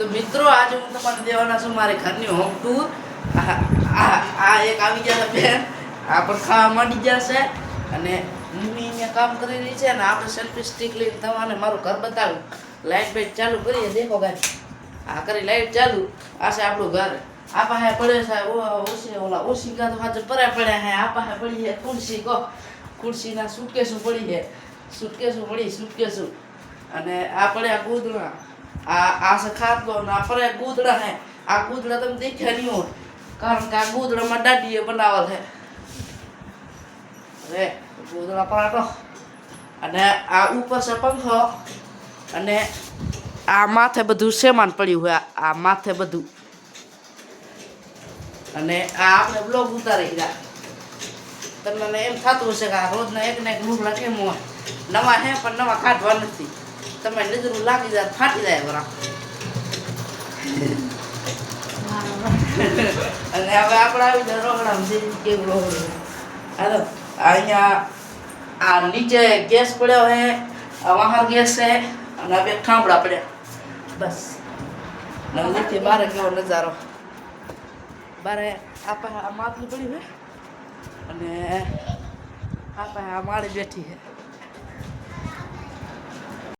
તો મિત્રો, આજે હું તમને દેવાના છું મારે ઘરની હોમ ટૂર આ એક આવી ગયા છે બેન. આ પણ ખાવા માંડી ગયા છે. અને મમ્મી અહીંયા કામ કરી રહી છે અને આપણે સેલ્ફી સ્ટિક લઈને તમારે મારું ઘર બતાવ્યું લાઇટ બાઇટ ચાલુ કરીએ, દેખો ગાડી આ કરી લાઇટ ચાલુ. આ છે આપણું ઘર. આ પાસે પડે છે ઓછી ઓલા ઓછી કા તો હાજર પરે પડ્યા હે આ પાસે પડી છે ખુરશી કહો ખુરશીના સુટકેસું પડી છે. સુટકેસું પડી સુટકેસું અને આ પડ્યા ગૂદડા. આ આ છે ખાટલો ને આ પડ્યા ગૂદડા હે. આ ગૂદડા તમે દેખ્યા નહીં હોય. કારણ કે આ ગૂદડામાં દાડીએ બનાવેલ છે હવે ગૂદડા પરાઠો અને આ ઉપર છે પંખો. અને આ માથે બધું સેમાન પડ્યું હોય. આ- આ માથે બધું. અને આ આપણે બ્લોગ ઉતારી ગયા તમને એમ થતું હશે કે આ રોજના એક ને એક લુગડા કેમ હોય. નવા હે પણ નવા કાઢવા નથી. તમે નજરું લાગી જાય ફાટી જાય બરા અને હવે આપણે આવી જાય રોકડામાં જઈ કેવું રોકડું હાલો અહીંયા આ નીચે ગેસ પડ્યો હે આ વાહર ગેસ છે અને હવે બે ઠામડા પડ્યા બસ નીચે બારે કેવો નજારો બારે આપણે આ માથું પડ્યું હે અને આપણે આ માળી બેઠી છે